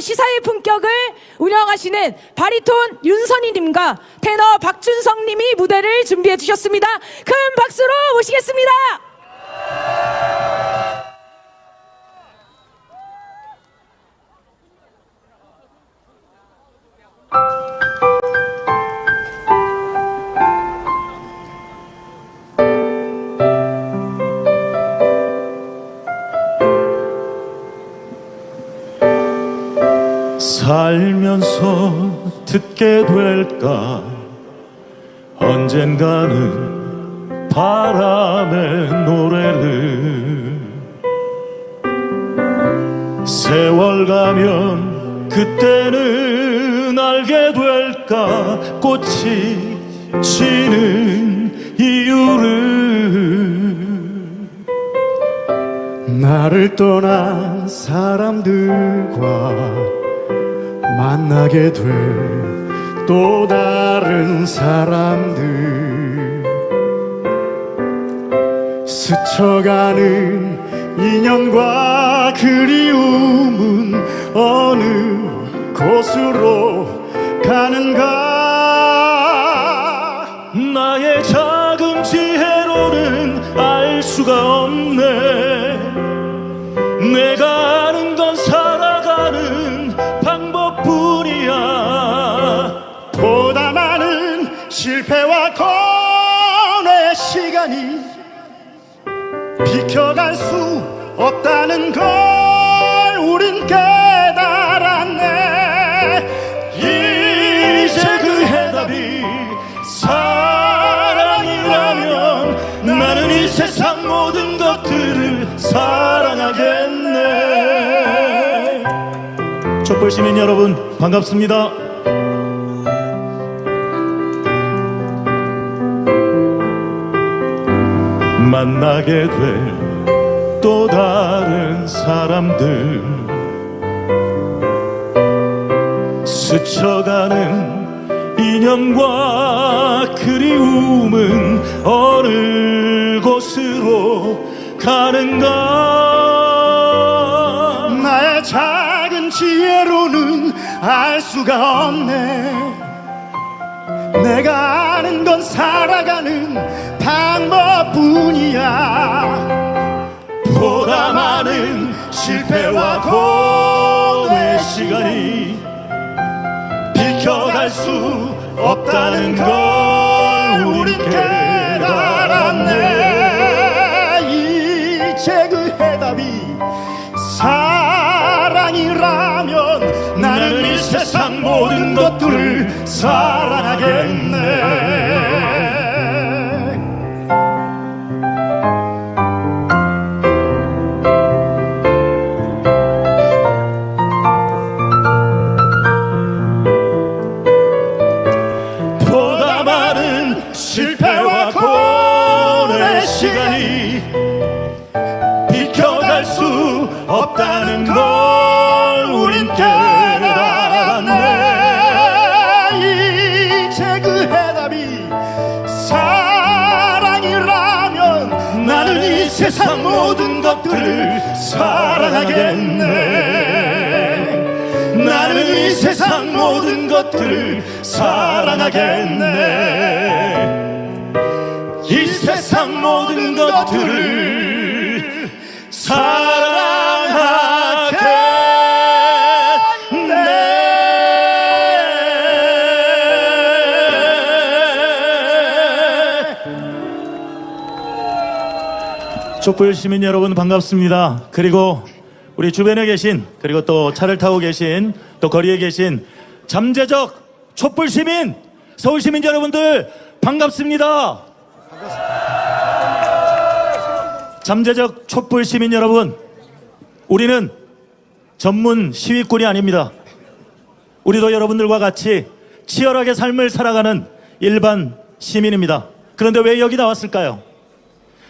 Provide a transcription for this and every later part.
시사의 품격을 운영하시는 바리톤 윤선희님과 테너 박준성님이 무대를 준비해 주셨습니다. 큰 박수로 모시겠습니다. 언젠가는 바람의 노래를 세월 가면 그때는 알게 될까? 꽃이 지는 이유를 나를 떠난 사람들과 만나게 될 또 다른 사람들. 스쳐가는 인연과 그리움은 어느 곳으로 가는가? 나의 작은 지혜로는 알 수가 없네. 내가 없다는 걸 우린 깨달았네. 이제 그 해답이 사랑이라면 나는 이 세상 모든 것들을 사랑하겠네. 촛불 시민 여러분 반갑습니다. 만나게 될 또 다른 사람들. 스쳐가는 인연과 그리움은 어느 곳으로 가는가? 나의 작은 지혜로는 알 수가 없네. 내가 실패와 고뇌의 시간이 비켜갈 수 없다는 걸 우린 깨달았네. 이제 그 해답이 사랑이라면 나는 이 세상 모든 것들을 사랑하겠네 것들을 사랑하겠네. 나는 이 세상 모든 것들을 사랑하겠네. 이 세상 모든 것들을 사랑하겠네 촛불 시민 여러분 반갑습니다. 그리고 우리 주변에 계신 그리고 또 차를 타고 계신 또 거리에 계신 잠재적 촛불 시민 서울 시민 여러분들 반갑습니다. 잠재적 촛불 시민 여러분 우리는 전문 시위꾼이 아닙니다. 우리도 여러분들과 같이 치열하게 삶을 살아가는 일반 시민입니다. 그런데 왜 여기 나왔을까요?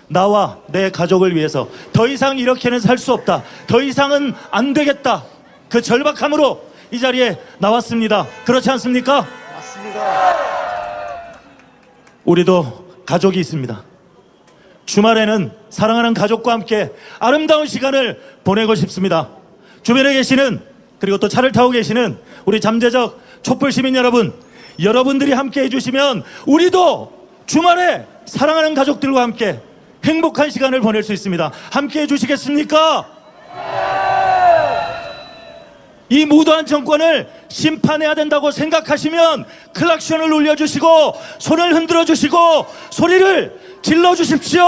나와 내 가족을 위해서 더 이상 이렇게는 살 수 없다. 더 이상은 안 되겠다. 그 절박함으로 이 자리에 나왔습니다. 그렇지 않습니까? 맞습니다. 우리도 가족이 있습니다. 주말에는 사랑하는 가족과 함께 아름다운 시간을 보내고 싶습니다. 주변에 계시는 그리고 또 차를 타고 계시는 우리 잠재적 촛불 시민 여러분, 여러분들이 함께 해주시면 우리도 주말에 사랑하는 가족들과 함께 행복한 시간을 보낼 수 있습니다. 함께 해주시겠습니까? 이 무도한 정권을 심판해야 된다고 생각하시면 클락션을 울려주시고 손을 흔들어 주시고 소리를 질러 주십시오.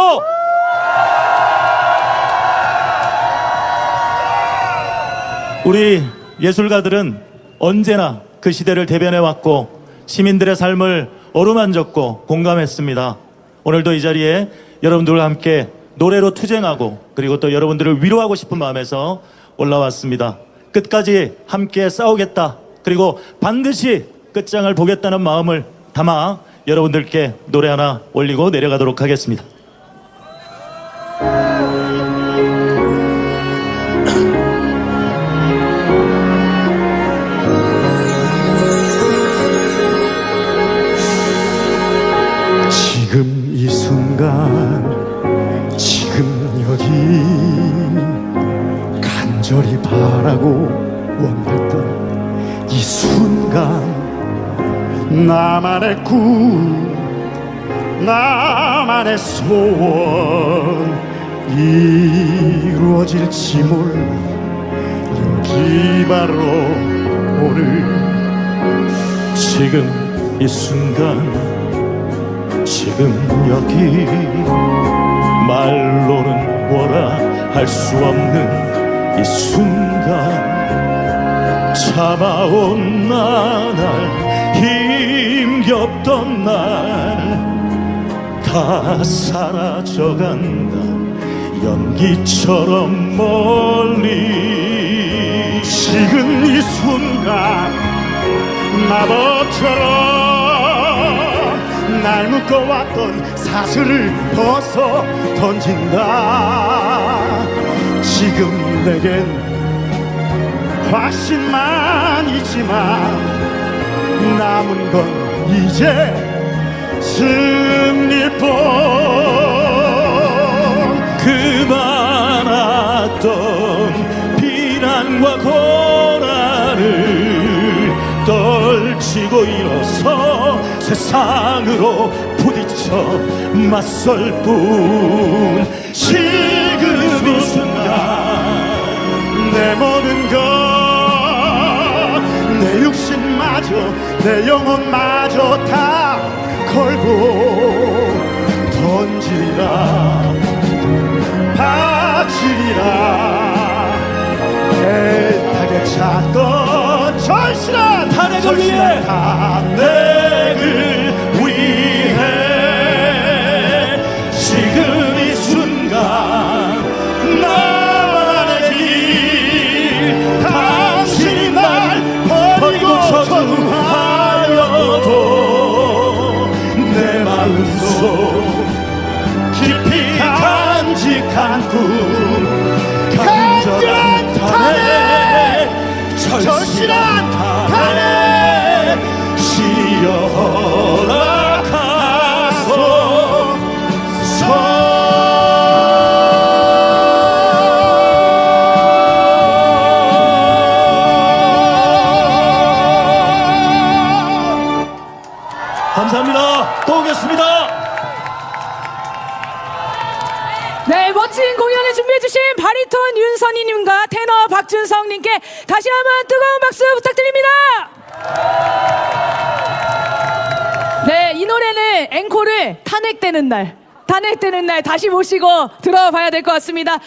우리 예술가들은 언제나 그 시대를 대변해 왔고 시민들의 삶을 어루만졌고 공감했습니다. 오늘도 이 자리에 여러분들과 함께 노래로 투쟁하고 그리고 또 여러분들을 위로하고 싶은 마음에서 올라왔습니다. 끝까지 함께 싸우겠다. 그리고 반드시 끝장을 보겠다는 마음을 담아 여러분들께 노래 하나 올리고 내려가도록 하겠습니다. 나만의 꿈 나만의 소원 이루어질지 몰라. 여기 바로 오늘 지금 이 순간 지금 여기 말로는 뭐라 할 수 없는 이 순간. 참아온 나날 힘겹던 날 다 사라져간다. 연기처럼 멀리 지금 이 순간 마법처럼 날 묶어왔던 사슬을 벗어 던진다. 지금 내겐 확신만 있지만 남은 건 이제 승리뿐 그 많았던 비난과 고난을 떨치고 일어서 세상으로 부딪혀 맞설 뿐 지금 이 순간 내 모든 것내 육신 마저 내 영혼 마저 다 걸고 던지리라. 바치리라. 애타게 찾던 절실한 탄핵을 위해! 마음속 깊이 간직한 꿈 오겠습니다. 네, 멋진 공연을 준비해주신 바리톤 윤선희님과 테너 박준성님께 다시 한번 뜨거운 박수 부탁드립니다. 네, 이 노래는 앵콜을 탄핵되는 날, 탄핵되는 날 다시 모시고 들어봐야 될 것 같습니다.